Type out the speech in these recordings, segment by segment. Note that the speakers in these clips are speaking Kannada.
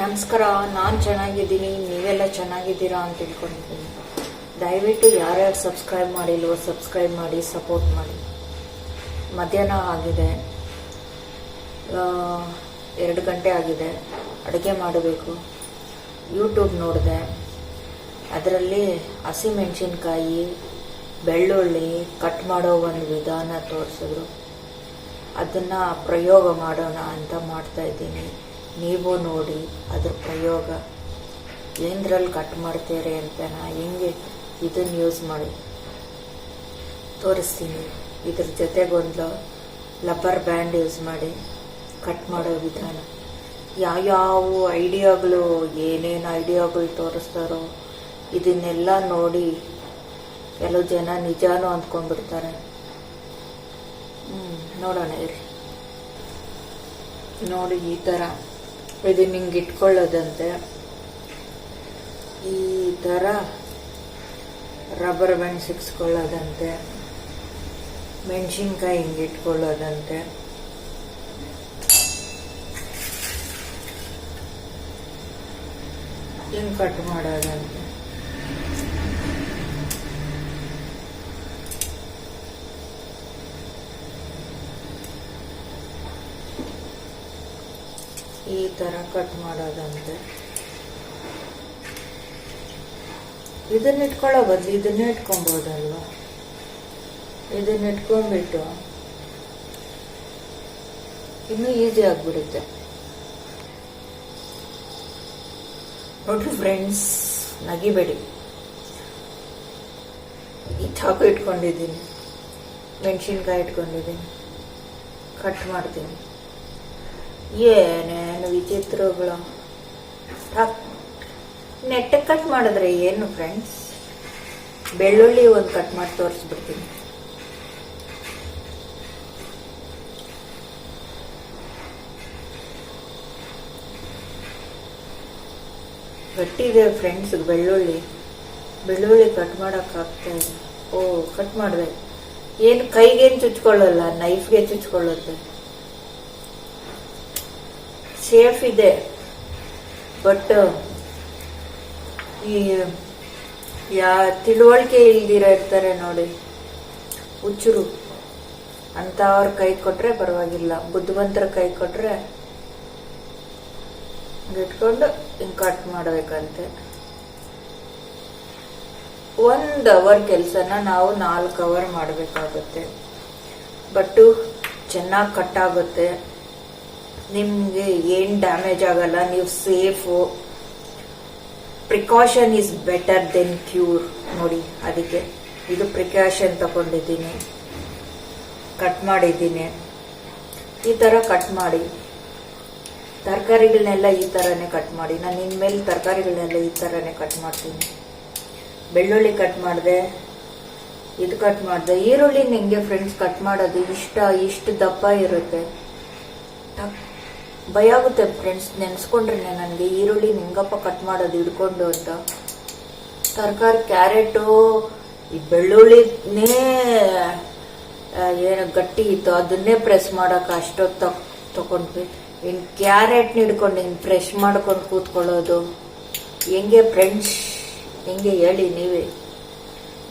ನಮಸ್ಕಾರ, ನಾನು ಚೆನ್ನಾಗಿದ್ದೀನಿ, ನೀವೆಲ್ಲ ಚೆನ್ನಾಗಿದ್ದೀರಾ ಅಂತ ತಿಳ್ಕೊಂಡಿದ್ದೀನಿ. ದಯವಿಟ್ಟು ಯಾರ್ಯಾರು ಸಬ್ಸ್ಕ್ರೈಬ್ ಮಾಡಿಲ್ವೋ ಸಬ್ಸ್ಕ್ರೈಬ್ ಮಾಡಿ ಸಪೋರ್ಟ್ ಮಾಡಿ. ಮಧ್ಯಾಹ್ನ ಆಗಿದೆ. ಎರಡು ಗಂಟೆ ಆಗಿದೆ. ಅಡುಗೆ ಮಾಡಬೇಕು. ಯೂಟ್ಯೂಬ್ ನೋಡಿದೆ. ಅದರಲ್ಲಿ ಹಸಿಮೆಣಸಿನ್ಕಾಯಿ, ಬೆಳ್ಳುಳ್ಳಿ ಕಟ್ ಮಾಡೋ ಒಂದು ವಿಧಾನ ತೋರಿಸಿದ್ರು. ಅದನ್ನು ಪ್ರಯೋಗ ಮಾಡೋಣ ಅಂತ ಮಾಡ್ತಾ ಇದ್ದೀನಿ. ನೀವು ನೋಡಿ ಅದ್ರ ಪ್ರಯೋಗ. ಏನದ್ರಲ್ಲಿ ಕಟ್ ಮಾಡ್ತೀರಿ ಅಂತ ನಾ ಹೆಂಗೆ ಇದನ್ನು ಯೂಸ್ ಮಾಡಿ. ತೋರಿಸ್ತೀನಿ. ಇದ್ರ ಜೊತೆಗೊಂದು ಲಬ್ಬರ್ ಬ್ಯಾಂಡ್ ಯೂಸ್ ಮಾಡಿ ಕಟ್ ಮಾಡೋ ವಿಧಾನ. ಯಾವ್ಯಾವ ಐಡಿಯಾಗಳು, ಏನೇನು ಐಡಿಯಾಗಳು ತೋರಿಸ್ತಾರೋ ಇದನ್ನೆಲ್ಲ ನೋಡಿ ಕೆಲವು ಜನ ನಿಜಾನು ಅಂದ್ಕೊಂಡ್ಬಿಡ್ತಾರೆ. ನೋಡೋಣ ಇರಿ ನೋಡಿ ಈ ಥರ ಇದನ್ನ ನಿಂಗೆ ಇಟ್ಕೊಳ್ಳೋದಂತೆ. ಈ ಥರ ರಬ್ಬರ್ ಬ್ಯಾಂಡ್ ಸಿಕ್ಸ್ಕೊಳ್ಳೋದಂತೆ. ಮೆಣಸಿನ್ಕಾಯಿ ಹಿಂಗೆ ಇಟ್ಕೊಳ್ಳೋದಂತೆ. ಹಿಂಗೆ ಕಟ್ ಮಾಡೋದಂತೆ. ಥರ ಕಟ್ ಮಾಡೋದಂತೆ. ಇದನ್ನ ಇಟ್ಕೊಳ್ಳೋ ಬದಲು ಇದನ್ನ ಇಟ್ಕೊಬೋದಲ್ವ? ಇದನ್ನ ಇಟ್ಕೊಂಡ್ಬಿಟ್ಟು ಇನ್ನೂ ಈಸಿ ಆಗ್ಬಿಡುತ್ತೆ. ನೋಡ್ರಿ ಫ್ರೆಂಡ್ಸ್ ನಗಿಬೇಡಿ. ಈ ಚಾಕು ಇಟ್ಕೊಂಡಿದ್ದೀನಿ. ಮೆಣಸಿನ್ಕಾಯಿ ಇಟ್ಕೊಂಡಿದ್ದೀನಿ. ಕಟ್ ಮಾಡ್ತೀನಿ. ಏನೇನು ವಿಚಿತ್ರಗಳು. ನೆಟ್ಟ ಕಟ್ ಮಾಡಿದ್ರೆ ಏನು ಫ್ರೆಂಡ್ಸ್ ಬೆಳ್ಳುಳ್ಳಿ ಒಂದು ಕಟ್ ಮಾಡಿ ತೋರಿಸ್ಬಿಡ್ತೀನಿ. ಗಟ್ಟಿದೆ ಫ್ರೆಂಡ್ಸ್ ಬೆಳ್ಳುಳ್ಳಿ. ಬೆಳ್ಳುಳ್ಳಿ ಕಟ್ ಮಾಡೋಕ್ಕಾಗ್ತಾ ಇಲ್ಲ ಓ ಕಟ್ ಮಾಡಿದೆ. ಏನು ಕೈಗೇನು ಚುಚ್ಕೊಳ್ಳಲ್ಲ ನೈಫ್ಗೆ ಚುಚ್ಕೊಳ್ಳುತ್ತೆ. ಸೇಫ್ ಇದೆ. ಬಟ್ ಈ, ಯಾ, ತಿಳುವಳಿಕೆ ಇಲ್ದಿರ ಇರ್ತಾರೆ ನೋಡಿ. ಹುಚ್ಚರು. ಅಂಥವ್ರ ಕೈ ಕೊಟ್ರೆ ಪರವಾಗಿಲ್ಲ. ಬುದ್ಧಿವಂತರ ಕೈ ಕೊಟ್ರೆ ಇಟ್ಕೊಂಡು ಹಿಂಗೆ ಕಟ್ ಮಾಡಬೇಕಂತೆ. ಒಂದು ಅವರ್ ಕೆಲಸನ ನಾವು ನಾಲ್ಕು ಅವರ್ ಮಾಡಬೇಕಾಗುತ್ತೆ. ಬಟ್ಟು ಚೆನ್ನಾಗಿ ಕಟ್ ಆಗುತ್ತೆ. ನಿಮಗೆ ಏನು ಡ್ಯಾಮೇಜ್ ಆಗಲ್ಲ, ನೀವು safe precaution is better than cure ನೋಡಿ, ಅದಕ್ಕೆ ಇದು ಪ್ರಿಕಾಷನ್ ತಗೊಂಡಿದ್ದೀನಿ. ಕಟ್ ಮಾಡಿದ್ದೀನಿ. ಈ ಥರ ಕಟ್ ಮಾಡಿ. ತರಕಾರಿಗಳನ್ನೆಲ್ಲ ಈ ಥರನೇ ಕಟ್ ಮಾಡಿ. ನಾನು ಇನ್ಮೇಲೆ ತರಕಾರಿಗಳನ್ನೆಲ್ಲ ಈ ಥರನೇ ಕಟ್ ಮಾಡ್ತೀನಿ. ಬೆಳ್ಳುಳ್ಳಿ ಕಟ್ ಮಾಡಿದೆ. ಇದು ಕಟ್ ಮಾಡಿದೆ. ಈರುಳ್ಳಿ ನಿಮಗೆ ಫ್ರೆಂಡ್ಸ್ ಕಟ್ ಮಾಡೋದು ಇಷ್ಟ. ಇಷ್ಟು ದಪ್ಪ ಇರುತ್ತೆ. ಭಯ ಆಗುತ್ತೆ ಫ್ರೆಂಡ್ಸ್ ನೆನೆಸ್ಕೊಂಡ್ರೆ ನನಗೆ ಈರುಳ್ಳಿ ನಿಂಗಪ್ಪ ಕಟ್ ಮಾಡೋದು ಹಿಡ್ಕೊಂಡು ಅಂತ. ತರಕಾರಿ, ಕ್ಯಾರೆಟು, ಈ ಬೆಳ್ಳುಳ್ಳಿನೇ ಏನು ಗಟ್ಟಿ ಇತ್ತು, ಅದನ್ನೇ ಪ್ರೆಸ್ ಮಾಡೋಕೆ ಅಷ್ಟೊತ್ತು ತಗೊಂಡ್ವಿ ಇನ್ನು ಕ್ಯಾರೆಟ್ನ ಹಿಡ್ಕೊಂಡು ಇನ್ನು ಫ್ರೆಶ್ ಮಾಡ್ಕೊಂಡು ಕೂತ್ಕೊಳ್ಳೋದು. ಹೆಂಗೆ ಫ್ರೆಂಡ್ಸ್ ಹೆಂಗೆ ಹೇಳಿ ನೀವೇ.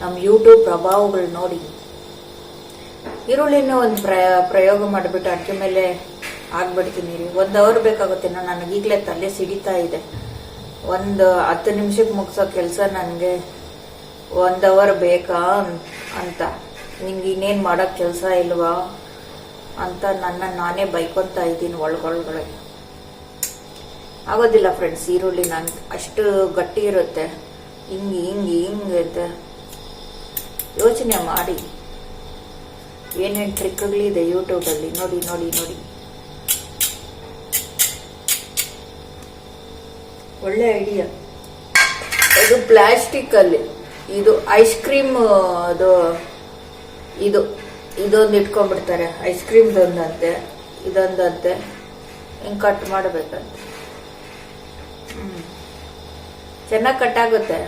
ನಮ್ಮ ಯೂಟ್ಯೂಬ್ ಪ್ರಭಾವಗಳು ನೋಡಿ. ಈರುಳ್ಳಿನೂ ಒಂದು ಪ್ರಯೋಗ ಮಾಡಿಬಿಟ್ಟು ಅಡಿಕೆ ಮೇಲೆ ಆಗ್ಬಿಡ್ತೀನಿ ರೀ ಒಂದು ಅವರ್ ಬೇಕಾಗುತ್ತೆ ನಾನು ನನಗೀಗಲೇ ತಲೆ ಸಿಡಿತಾ ಇದೆ. ಒಂದು ಹತ್ತು ನಿಮಿಷಕ್ಕೆ ಮುಗಿಸೋ ಕೆಲಸ ನನಗೆ. ಒಂದು ಅವರ್ ಬೇಕಾ ಅಂತ. ನಿಂಗೆ ಇನ್ನೇನು ಮಾಡೋಕ್ಕೆ ಕೆಲಸ ಇಲ್ವಾ ಅಂತ ನನ್ನ ನಾನೇ ಬೈಕೊತಾ ಇದ್ದೀನಿ ಒಳಗೊಳಗಡೆ. ಆಗೋದಿಲ್ಲ ಫ್ರೆಂಡ್ಸ್ ಈರುಳ್ಳಿ ನಾನು ಅಷ್ಟು ಗಟ್ಟಿ ಇರುತ್ತೆ. ಹಿಂಗೆ ಹಿಂಗೆ ಹಿಂಗೆ ಅಂತ ಯೋಚನೆ ಮಾಡಿ. ಏನೇನು ಟ್ರಿಕ್ಗಳಿದೆ ಯೂಟ್ಯೂಬಲ್ಲಿ ನೋಡಿ ನೋಡಿ ನೋಡಿ. ಒಳ್ಳೆ ಐಡಿಯಾ ಇದು ಪ್ಲಾಸ್ಟಿಕ್ ಅಲ್ಲಿ. ಇದು ಐಸ್ ಕ್ರೀಮ್ ಅದು, ಇದು, ಇದೊಂದು ಇಟ್ಕೊಂಡ್ಬಿಡ್ತಾರೆ. ಐಸ್ ಕ್ರೀಮ್ದೊಂದಂತೆ ಇದೊಂದಂತೆ. ಹಿಂಗೆ ಕಟ್ ಮಾಡಬೇಕಂತೆ. ಚೆನ್ನಾಗಿ ಕಟ್ ಆಗುತ್ತೆ.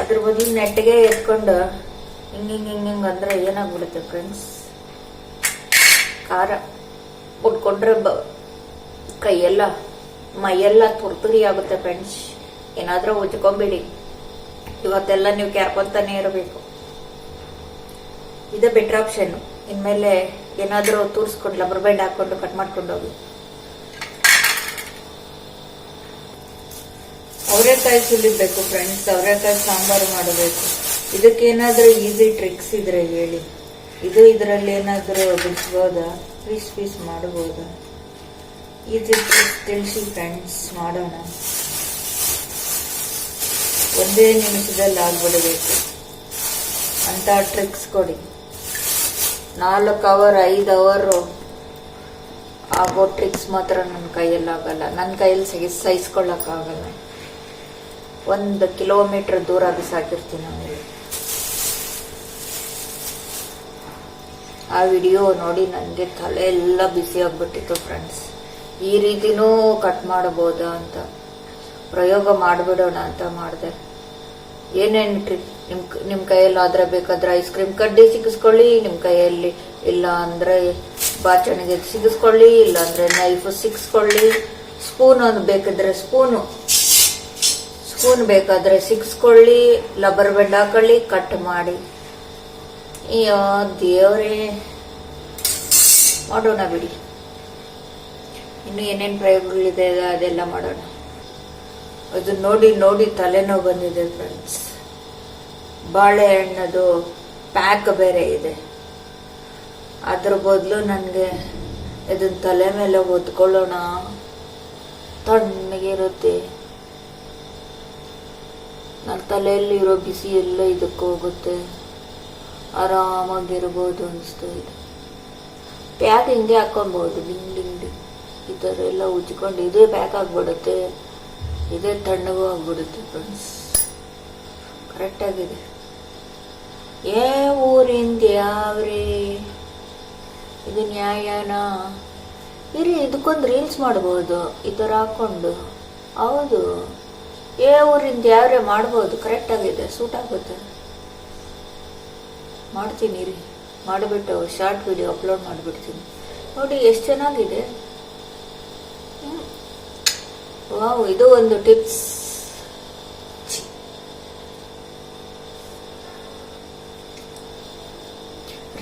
ಅದ್ರ ಬದಲು ನೆಟ್ಟಿಗೆ ಎತ್ಕೊಂಡು ಹಿಂಗೆ ಹಿಂಗೆ ಹಿಂಗೆ ಹಿಂಗೆ ಅಂದ್ರೆ ಏನಾಗ್ಬಿಡುತ್ತೆ ಫ್ರೆಂಡ್ಸ್ ಖಾರ. ಉಟ್ಕೊಂಡ್ರೆ ಬ ಕೈಯೆಲ್ಲ ಮೈಯೆಲ್ಲ ತುರ್ತುರಿ ಆಗುತ್ತೆ ಫ್ರೆಂಡ್ಸ್ ಏನಾದರೂ ಉಜ್ಕೊಂಬಿಡಿ. ಇವತ್ತೆಲ್ಲ ನೀವು ಕ್ಯಾರ್ಕೊಂತಾನೆ ಇರಬೇಕು. ಇದು ಬೆಟರ್ ಆಪ್ಷನ್ ಇನ್ಮೇಲೆ ಏನಾದರೂ ತೂರಿಸ್ಕೊಂಡು ಲಬ್ಬರ್ ಬ್ಯಾಂಡ್ ಹಾಕೊಂಡು ಕಟ್ ಮಾಡ್ಕೊಂಡು ಹೋಗಿ. ಅವರೆಕಾಯಿ ಸುಲಿಬೇಕು ಫ್ರೆಂಡ್ಸ್ ಅವರೆಕಾಯಿ ಸಾಂಬಾರು ಮಾಡಬೇಕು. ಇದಕ್ಕೇನಾದರೂ ಈಸಿ ಟ್ರಿಕ್ಸ್ ಇದ್ರೆ ಹೇಳಿ. ಇದು ಇದರಲ್ಲಿ ಏನಾದರೂ ಬಿಡಿಸ್ಬೋದಾ ಪೀಸ್ ಪೀಸ್ ಮಾಡಬಹುದಾ ಟ್ರಿಕ್ಸ್ ತಿಳಿಸಿ ಫ್ರೆಂಡ್ಸ್ ಮಾಡೋಣ ಒಂದೇ ನಿಮಿಷದಲ್ಲಿ ಆಗ್ಬಿಡಬೇಕು ಅಂತ ಟ್ರಿಕ್ಸ್ ಕೊಡಿ ನಾಲ್ಕು ಅವರ್ ಐದು ಅವರು ಆಗೋ ಟ್ರಿಕ್ಸ್ ಮಾತ್ರ ನನ್ನ ಕೈಯಲ್ಲಿ ಆಗಲ್ಲ. ನನ್ನ ಕೈಯಲ್ಲಿ ಸಹಿ ಸಹಿಸ್ಕೊಳ್ಳೋಕ್ಕಾಗಲ್ಲ ಒಂದು ಕಿಲೋಮೀಟರ್ ದೂರ ಬಿಸಾಕಿರ್ತೀನಿ ಆಮೇಲೆ ಆ ವಿಡಿಯೋ ನೋಡಿ ನನಗೆ ತಲೆ ಎಲ್ಲ ಬಿಸಿ ಆಗಿಬಿಟ್ಟಿತ್ತು ಫ್ರೆಂಡ್ಸ್ ಈ ರೀತಿನೂ ಕಟ್ ಮಾಡಬಹುದ ಅಂತ. ಪ್ರಯೋಗ ಮಾಡ್ಬಿಡೋಣ ಅಂತ ಮಾಡಿದೆ. ಏನೇನು ನಿಮ್ ನಿಮ್ಮ ಕೈಯಲ್ಲಿ ಆದ್ರೆ ಬೇಕಾದ್ರೆ ಐಸ್ ಕ್ರೀಮ್ ಕಡ್ಡಿ ಸಿಗಿಸ್ಕೊಳ್ಳಿ ನಿಮ್ಮ ಕೈಯಲ್ಲಿ ಇಲ್ಲ ಅಂದ್ರೆ ಬಾಚಣಿಗೆ ಸಿಗಿಸ್ಕೊಳ್ಳಿ, ಇಲ್ಲ ಅಂದ್ರೆ ನೈಫ್ ಸಿಗಿಸ್ಕೊಳ್ಳಿ. ಸ್ಪೂನ್ ಒಂದು ಬೇಕಿದ್ರೆ ಸ್ಪೂನು. ಸ್ಪೂನ್ ಬೇಕಾದ್ರೆ ಸಿಗಿಸ್ಕೊಳ್ಳಿ ಲಬ್ಬರ್ ಬೆಂಡ್ ಹಾಕೊಳ್ಳಿ, ಕಟ್ ಮಾಡಿ. ಅಯ್ಯೋ, ದೇವರೇ. ಮಾಡೋಣ ಬಿಡಿ. ಇನ್ನು ಏನೇನು ಪ್ರಯೋಗಗಳಿದೆ ಅದೆಲ್ಲ ಮಾಡೋಣ. ಅದು ನೋಡಿ ನೋಡಿ ತಲೆನೋವು ಬಂದಿದೆ ಫ್ರೆಂಡ್ಸ್ ಬಾಳೆಹಣ್ಣದು ಪ್ಯಾಕ್ ಬೇರೆ ಇದೆ. ಅದ್ರ ಬದಲು ನನಗೆ ಇದನ್ನ ತಲೆ ಮೇಲೆ ಒತ್ಕೊಳ್ಳೋಣ ತಣ್ಣಗಿರುತ್ತೆ ನನ್ನ ತಲೆಯಲ್ಲಿ ಇರೋ ಬಿಸಿ ಎಲ್ಲ ಇದಕ್ಕೆ ಹೋಗುತ್ತೆ. ಆರಾಮಾಗಿರ್ಬೋದು ಅನಿಸ್ತು ಇದು. ಪ್ಯಾಕ್ ಹಿಂಗೆ ಹಾಕೊಬೋದು ಡಿಂಗ್ ಈ ಥರ ಎಲ್ಲ ಉಜ್ಕೊಂಡು ಇದೇ ಪ್ಯಾಕ್ ಆಗಿಬಿಡುತ್ತೆ. ಇದೇ ತಣ್ಣಗೂ ಆಗಿಬಿಡುತ್ತೆ ಫ್ರೆಂಡ್ಸ್ ಕರೆಕ್ಟಾಗಿದೆ ಏ ಊರಿಂದ ಯಾವ್ರಿ? ಇದು ನ್ಯಾಯನಾ? ಇರಿ, ಇದಕ್ಕೊಂದು ರೀಲ್ಸ್ ಮಾಡ್ಬೋದು. ಈ ಥರ ಹಾಕ್ಕೊಂಡು ಹೌದು. ಏ ಊರಿಂದ ಯಾವ್ರೆ ಮಾಡ್ಬೋದು. ಕರೆಕ್ಟಾಗಿದೆ ಸೂಟ್ ಆಗುತ್ತೆ. ಮಾಡ್ತೀನಿ ರೀ ಮಾಡಿಬಿಟ್ಟು ಶಾರ್ಟ್ ವಿಡಿಯೋ ಅಪ್ಲೋಡ್ ಮಾಡಿಬಿಡ್ತೀನಿ. ನೋಡಿ, ಎಷ್ಟು ಚೆನ್ನಾಗಿದೆ. ವಾವ್, ಇದು ಒಂದು ಟಿಪ್ಸ್.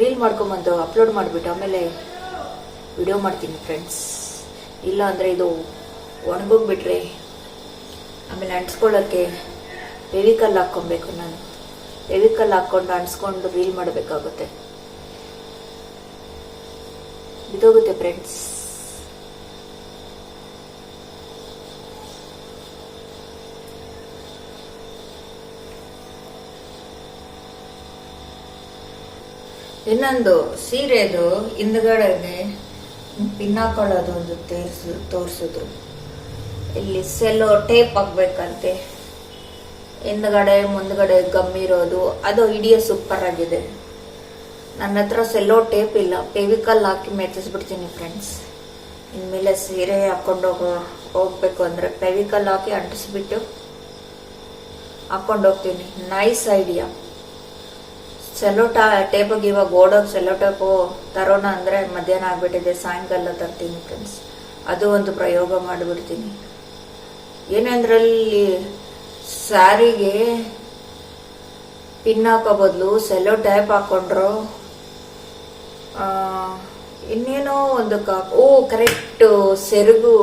ರೀಲ್ ಮಾಡ್ಕೊಂಬಂದು ಅಪ್ಲೋಡ್ ಮಾಡಿಬಿಟ್ಟು ಆಮೇಲೆ ವಿಡಿಯೋ ಮಾಡ್ತೀನಿ ಫ್ರೆಂಡ್ಸ್. ಇಲ್ಲ ಅಂದರೆ ಇದು ಒಣಗೋಗ್ಬಿಟ್ರೆ ಆಮೇಲೆ ಅಂಟ್ಸ್ಕೊಳ್ಳೋಕ್ಕೆ ಫೆವಿಕಲ್ ಹಾಕ್ಕೊಬೇಕು ನಾನು. ಫೆವಿಕಲ್ ಹಾಕ್ಕೊಂಡು ಅಂಟಿಸ್ಕೊಂಡು ರೀಲ್ ಮಾಡಬೇಕಾಗುತ್ತೆ. ಇದೋಗುತ್ತೆ ಫ್ರೆಂಡ್ಸ್. ಇನ್ನೊಂದು ಸೀರೆದು ಹಿಂದ್ಗಡೆಗೆ ಪಿನ್ ಹಾಕೊಳ್ಳೋದು ಒಂದು ತೇರ್ಸು ತೋರಿಸಿದ್ರು ಇಲ್ಲಿ ಸೆಲ್ಲೋ ಟೇಪ್ ಹಾಕ್ಬೇಕಂತೆ. ಹಿಂದ್ಗಡೆ, ಮುಂದ್ಗಡೆ ಗಮ್ ಇರೋದು. ಅದು ಇಡೀ ಸೂಪರ್ ಆಗಿದೆ. ನನ್ನ ಹತ್ರ ಸೆಲ್ಲೋ ಟೇಪ್ ಇಲ್ಲ. ಪೇವಿಕಲ್ ಹಾಕಿ ಮೆಚ್ಚಿಸ್ಬಿಡ್ತೀನಿ ಫ್ರೆಂಡ್ಸ್ ಇನ್ಮೇಲೆ ಸೀರೆ ಹಾಕೊಂಡು ಹೋಗೋ, ಹೋಗ್ಬೇಕು ಅಂದರೆ ಪೆವಿಕಲ್ ಹಾಕಿ ಅಂಟಿಸ್ಬಿಟ್ಟು ಹಾಕೊಂಡು ಹೋಗ್ತೀನಿ. ನೈಸ್ ಐಡಿಯಾ ಸೆಲ್ಲೋ ಟಾ ಟೇಪಿಗೆ ಇವಾಗ ಓಡೋಗಿ ಸೆಲೋ ಟೇಪು ತರೋಣ ಅಂದರೆ ಮಧ್ಯಾಹ್ನ ಆಗಿಬಿಟ್ಟಿದೆ, ಸಾಯಂಕಾಲ ತರ್ತೀನಿ ಫ್ರೆಂಡ್ಸ್ ಅದು ಒಂದು ಪ್ರಯೋಗ ಮಾಡಿಬಿಡ್ತೀನಿ. ಏನಂದ್ರಲ್ಲಿ ಸ್ಯಾರಿಗೆ ಪಿನ್ ಹಾಕೋ ಬದಲು ಸೆಲೋ ಟೈಪ್ ಹಾಕ್ಕೊಂಡ್ರು ಇನ್ನೇನೋ ಒಂದು ಕಾ, ಓ ಕರೆಕ್ಟ್ ಸೆರಗು,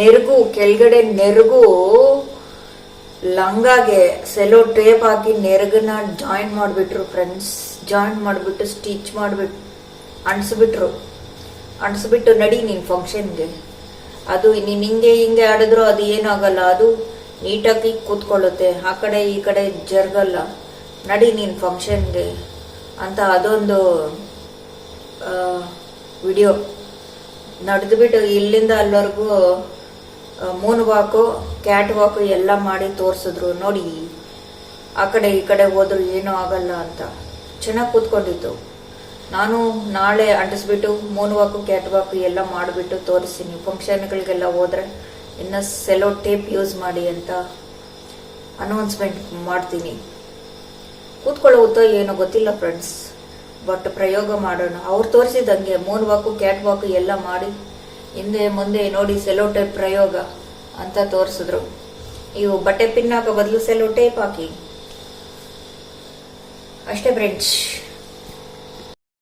ನೆರಗು, ಕೆಳಗಡೆ ನೆರಗು ಲಂಗಾಗೆ ಸೆಲೋ ಟೇಪ್ ಹಾಕಿ ನೆರಗನ್ನ ಜಾಯಿನ್ ಮಾಡಿಬಿಟ್ರು ಫ್ರೆಂಡ್ಸ್ ಜಾಯಿನ್ ಮಾಡಿಬಿಟ್ಟು ಸ್ಟಿಚ್ ಮಾಡಿಬಿಟ್ಟು ಅಂಟಿಸ್ಬಿಟ್ರು. ಅಂಟಿಸ್ಬಿಟ್ಟು ನಡಿ ನೀನು ಫಂಕ್ಷನ್ಗೆ ಅದು ನೀನು ಹಿಂಗೆ ಹಿಂಗೆ ಆಡಿದ್ರು ಅದು ಏನಾಗಲ್ಲ ಅದು ನೀಟಾಗಿ ಕೂತ್ಕೊಳ್ಳುತ್ತೆ. ಆ ಕಡೆ ಈ ಕಡೆ ಜರ್ಗಲ್ಲ. ನಡಿ ನೀನು ಫಂಕ್ಷನ್ಗೆ ಅಂತ ಅದೊಂದು ವಿಡಿಯೋ ನಡೆದ್ಬಿಟ್ಟು ಇಲ್ಲಿಂದ ಅಲ್ಲಿವರೆಗೂ ಮೂನ್ ವಾಕು ಕ್ಯಾಟ್ ವಾಕು ಎಲ್ಲ ಮಾಡಿ ತೋರಿಸಿದ್ರು. ನೋಡಿ, ಆ ಕಡೆ ಈ ಕಡೆ ಹೋದ್ರು ಏನೂ ಆಗಲ್ಲ ಅಂತ. ಚೆನ್ನಾಗಿ ಕೂತ್ಕೊಂಡಿತ್ತು ನಾನು ನಾಳೆ ಅಂಟಿಸ್ಬಿಟ್ಟು ಮೂನ್ ವಾಕು ಕ್ಯಾಟ್ ವಾಕು ಎಲ್ಲ ಮಾಡಿಬಿಟ್ಟು ತೋರಿಸ್ತೀನಿ. ಫಂಕ್ಷನ್ಗಳಿಗೆಲ್ಲ ಹೋದ್ರೆ ಇನ್ನು ಸೆಲೋ ಟೇಪ್ ಯೂಸ್ ಮಾಡಿ ಅಂತ ಅನೌನ್ಸ್ಮೆಂಟ್ ಮಾಡ್ತೀನಿ. ಕೂತ್ಕೊಳ್ಳುತ್ತೋ ಏನೋ ಗೊತ್ತಿಲ್ಲ ಫ್ರೆಂಡ್ಸ್ ಬಟ್ ಪ್ರಯೋಗ ಮಾಡೋಣ. ಅವ್ರು ತೋರಿಸಿದಂಗೆ ಮೂನ್ ವಾಕು ಕ್ಯಾಟ್ ವಾಕು ಎಲ್ಲ ಮಾಡಿ ಹಿಂದೆ ಮುಂದೆ ನೋಡಿ ಸೆಲೋ ಟೇಪ್ ಪ್ರಯೋಗ ಅಂತ ತೋರಿಸಿದ್ರು. ಇವು ಬಟ್ಟೆ ಪಿನ್ನಾಕ ಬದಲು ಸೆಲೋ ಟೇಪ್ ಹಾಕಿ. ಅಷ್ಟೇ ಫ್ರೆಂಡ್ಸ್.